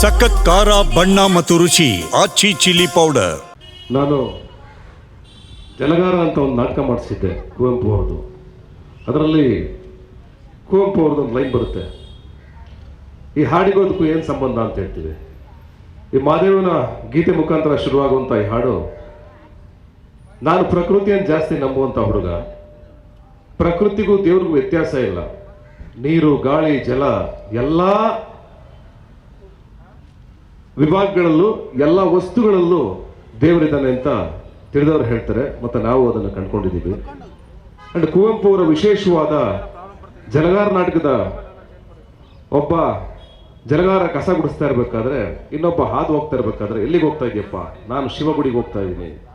ಸಖತ್ ಖಾರ, ಬಣ್ಣ ಮತ್ತು ರುಚಿ ಆಚಿ ಚಿಲ್ಲಿ ಪೌಡರ್ ನಾನು ಜಲಗಾರ ಅಂತ ಒಂದು ನಾಟಕ ಮಾಡಿಸಿದ್ದೆ, ಕುವೆಂಪು ಅವ್ರದ್ದು. ಅದರಲ್ಲಿ ಕುವೆಂಪು ಅವ್ರದ್ದು ಒಂದು ಲೈನ್ ಬರುತ್ತೆ. ಈ ಹಾಡಿಗೋದಕ್ಕೂ ಏನು ಸಂಬಂಧ ಅಂತ ಹೇಳ್ತೀವಿ. ಈ ಮಾದೇವನ ಗೀತೆ ಮುಖಾಂತರ ಶುರುವಾಗುವಂಥ ಈ ಹಾಡು, ನಾನು ಪ್ರಕೃತಿಯನ್ನು ಜಾಸ್ತಿ ನಂಬುವಂಥ ಹುಡುಗ. ಪ್ರಕೃತಿಗೂ ದೇವ್ರಿಗೂ ವ್ಯತ್ಯಾಸ ಇಲ್ಲ. ನೀರು, ಗಾಳಿ, ಜಲ, ಎಲ್ಲ ವಿಭಾಗಗಳಲ್ಲೂ, ಎಲ್ಲ ವಸ್ತುಗಳಲ್ಲೂ ದೇವರಿದ್ದಾನೆ ಅಂತ ತಿಳಿದವರು ಹೇಳ್ತಾರೆ, ಮತ್ತು ನಾವು ಅದನ್ನು ಕಂಡುಕೊಂಡಿದ್ದೀವಿ. ಅಂಡ್ ಕುವೆಂಪು ಅವರ ವಿಶೇಷವಾದ ಜಲಗಾರ ನಾಟಕದ ಒಬ್ಬ ಜಲಗಾರ ಕಸ ಗುಡಿಸ್ತಾ ಇರಬೇಕಾದ್ರೆ, ಇನ್ನೊಬ್ಬ ಹಾದು ಹೋಗ್ತಾ ಇರಬೇಕಾದ್ರೆ, ಎಲ್ಲಿಗೆ ಹೋಗ್ತಾ ಇದೆಯಪ್ಪ? ನಾನು ಶಿವಗುಡಿಗೆ ಹೋಗ್ತಾ ಇದ್ದೀನಿ.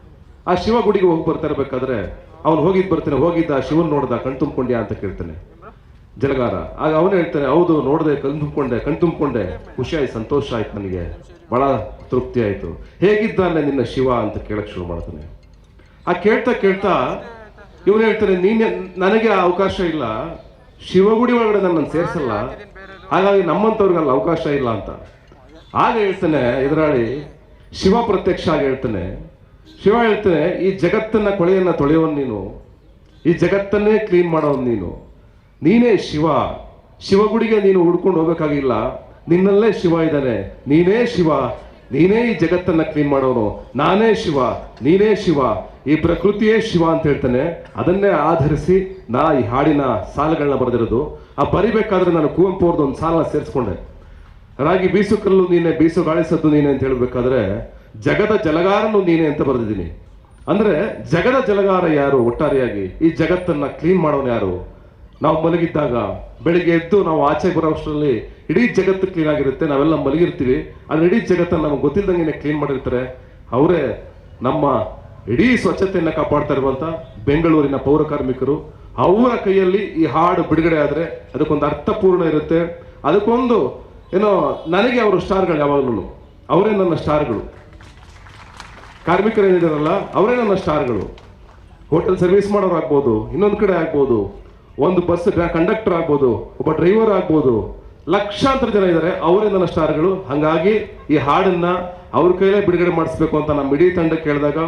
ಆ ಶಿವಗುಡಿಗೆ ಹೋಗಿ ಬರ್ತಾ ಇರಬೇಕಾದ್ರೆ, ಅವನು ಹೋಗಿದ್ದು ಬರ್ತಾನೆ, ಹೋಗಿದ್ದ ಶಿವನ್ ನೋಡ್ದ, ಕಣ್ ತುಂಬ್ಕೊಂಡ್ಯಾ ಅಂತ ಕೇಳ್ತಾನೆ. ಜಲಗಾರ. ಆಗ ಅವನು ಹೇಳ್ತಾನೆ, ಹೌದು, ನೋಡದೆ, ಕಣ್ ತುಂಬಿಕೊಂಡೆ ಕಣ್ ತುಂಬಿಕೊಂಡೆ. ಖುಷಿ ಸಂತೋಷ ಆಯ್ತು ನನಗೆ. ಬಹಳ ತೃಪ್ತಿ ಆಯ್ತು. ಹೇಗಿದ್ದಾನೆ ನಿನ್ನ ಶಿವ ಅಂತ ಕೇಳಕ್ ಶುರು ಮಾಡ್ತಾನೆ. ಆ ಕೇಳ್ತಾ ಕೇಳ್ತಾ ಇವನು ಹೇಳ್ತಾನೆ, ನೀನೆ, ನನಗೆ ಅವಕಾಶ ಇಲ್ಲ. ಶಿವಗುಡಿ ಒಳಗಡೆ ನನ್ನನ್ನು ಸೇರಿಸಲ್ಲ. ಹಾಗಾಗಿ ನಮ್ಮಂಥವ್ರಿಗಲ್ಲ ಅವಕಾಶ ಇಲ್ಲ ಅಂತ. ಆಗ ಹೇಳ್ತಾನೆ ಎದುರಾಳಿ, ಶಿವ ಪ್ರತ್ಯಕ್ಷ ಆಗಿ ಹೇಳ್ತಾನೆ, ಶಿವ ಹೇಳ್ತಾನೆ, ಈ ಜಗತ್ತನ್ನ ಕೊಳೆಯನ್ನ ತೊಳೆಯೋನ್ ನೀನು. ಈ ಜಗತ್ತನ್ನೇ ಕ್ಲೀನ್ ಮಾಡೋನ್ ನೀನು. ನೀನೇ ಶಿವ. ಶಿವಗುಡಿಗೆ ನೀನು ಹುಡ್ಕೊಂಡು ಹೋಗ್ಬೇಕಾಗಿಲ್ಲ. ನಿನ್ನಲ್ಲೇ ಶಿವ ಇದ್ದಾನೆ. ನೀನೇ ಶಿವ. ನೀನೇ ಈ ಜಗತ್ತನ್ನ ಕ್ಲೀನ್ ಮಾಡೋನು. ನಾನೇ ಶಿವ. ನೀನೇ ಶಿವ. ಈ ಪ್ರಕೃತಿಯೇ ಶಿವ ಅಂತ ಹೇಳ್ತಾನೆ. ಅದನ್ನೇ ಆಧರಿಸಿ ನಾ ಈ ಹಾಡಿನ ಸಾಲುಗಳನ್ನ ಬರೆದಿರೋದು. ಆ ಬರಿಬೇಕಾದ್ರೆ ನಾನು ಕುವೆಂಪು ಅವ್ರದ್ದು ಒಂದು ಸಾಲನ್ನ ಸೇರಿಸ್ಕೊಂಡೆ. ರಾಗಿ ಬೀಸು ಕಲ್ಲು ನೀನೆ, ಬೀಸು ಗಾಳಿಸದ್ದು ನೀನೆ ಅಂತ ಹೇಳ್ಬೇಕಾದ್ರೆ ಜಗದ ಜಲಗಾರನು ನೀನೆ ಅಂತ ಬರೆದಿದ್ದೀನಿ. ಅಂದ್ರೆ ಜಗದ ಜಲಗಾರ ಯಾರು? ಒಟ್ಟಾರೆಯಾಗಿ ಈ ಜಗತ್ತನ್ನ ಕ್ಲೀನ್ ಮಾಡೋನು ಯಾರು? ನಾವು ಮಲಗಿದ್ದಾಗ ಬೆಳಿಗ್ಗೆ ಎದ್ದು ನಾವು ಆಚೆ ಬರೋ ಅಷ್ಟರಲ್ಲಿ ಇಡೀ ಜಗತ್ತು ಕ್ಲೀನ್ ಆಗಿರುತ್ತೆ, ನಾವೆಲ್ಲ ಮಲಗಿರ್ತೀವಿ. ಆದರೆ ಇಡೀ ಜಗತ್ತನ್ನ ನಮ್ಗೆ ಗೊತ್ತಿಲ್ಲದಂಗೆ ಕ್ಲೀನ್ ಮಾಡಿರ್ತಾರೆ. ಅವರೇ ನಮ್ಮ ಇಡೀ ಸ್ವಚ್ಛತೆಯನ್ನು ಕಾಪಾಡ್ತಾ ಇರುವಂಥ ಬೆಂಗಳೂರಿನ ಪೌರ ಕಾರ್ಮಿಕರು. ಅವರ ಕೈಯಲ್ಲಿ ಈ ಹಾಡು ಬಿಡುಗಡೆ ಆದ್ರೆ ಅದಕ್ಕೊಂದು ಅರ್ಥಪೂರ್ಣ ಇರುತ್ತೆ. ಅದಕ್ಕೊಂದು ಏನೋ ನನಗೆ ಅವರು ಸ್ಟಾರ್ಗಳು ಯಾವಾಗಲೂ. ಅವರೇ ನನ್ನ ಸ್ಟಾರ್ಗಳು. ಕಾರ್ಮಿಕರು ಏನಿದಾರಲ್ಲ ಅವರೇ ನನ್ನ ಸ್ಟಾರ್ಗಳು. ಹೋಟೆಲ್ ಸರ್ವಿಸ್ ಮಾಡೋರು ಆಗ್ಬೋದು ಇನ್ನೊಂದು ಕಡೆ ಆಗ್ಬೋದು. ಒಂದು ಬಸ್ ಕಂಡಕ್ಟರ್ ಆಗ್ಬೋದು, ಒಬ್ಬ ಡ್ರೈವರ್ ಆಗ್ಬೋದು, ಲಕ್ಷಾಂತರ ಜನ ಇದ್ದಾರೆ, ಅವರೇ ನನ್ನ ಸ್ಟಾರ್ಗಳು ಹಾಗಾಗಿ ಈ ಹಾಡನ್ನ ಅವ್ರ ಕೈಲೇ ಬಿಡುಗಡೆ ಮಾಡಿಸ್ಬೇಕು ಅಂತ ನಮ್ಮ ಇಡೀ ತಂಡ ಕೇಳಿದಾಗ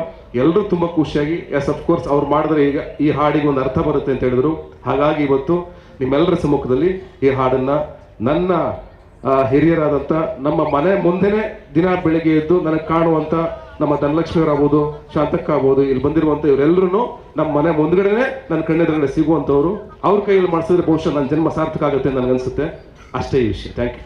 ಎಲ್ಲರೂ ತುಂಬಾ ಖುಷಿಯಾಗಿ ಎಸ್ ಅಫ್ ಕೋರ್ಸ್ ಅವ್ರು ಮಾಡಿದ್ರೆ ಈಗ ಈ ಹಾಡಿಗೆ ಒಂದು ಅರ್ಥ ಬರುತ್ತೆ ಅಂತ ಹೇಳಿದ್ರು. ಹಾಗಾಗಿ ಇವತ್ತು ನಿಮ್ಮೆಲ್ಲರ ಸಮ್ಮುಖದಲ್ಲಿ ಈ ಹಾಡನ್ನ ನನ್ನ ಹಿರಿಯರಾದಂಥ ನಮ್ಮ ಮನೆ ಮುಂದೆನೆ ದಿನ ಬೆಳಿಗ್ಗೆ ಎದ್ದು ನನಗೆ ಕಾಣುವಂತ ನಮ್ಮ ಧನಲಕ್ಷ್ಮಿಯವರಾಗ್ಬೋದು ಶಾಂತಕ್ಕ ಆಗ್ಬೋದು ಇಲ್ಲಿ ಬಂದಿರುವಂತ ಇವರೆಲ್ಲರೂ ನಮ್ಮ ಮನೆ ಮುಂದ್ಗಡೆನೆ ನನ್ನ ಕಣ್ಣೆದುರುಗಡೆ ಸಿಗುವಂತವ್ರು ಅವ್ರ ಕೈಯಲ್ಲಿ ಮಾಡಿಸಿದ್ರೆ ಬಹುಶಃ ನನ್ನ ಜನ್ಮ ಸಾರ್ಥಕ ಆಗುತ್ತೆ ನನಗನ್ಸುತ್ತೆ. ಅಷ್ಟೇ ಈ ವಿಷಯ. Thank you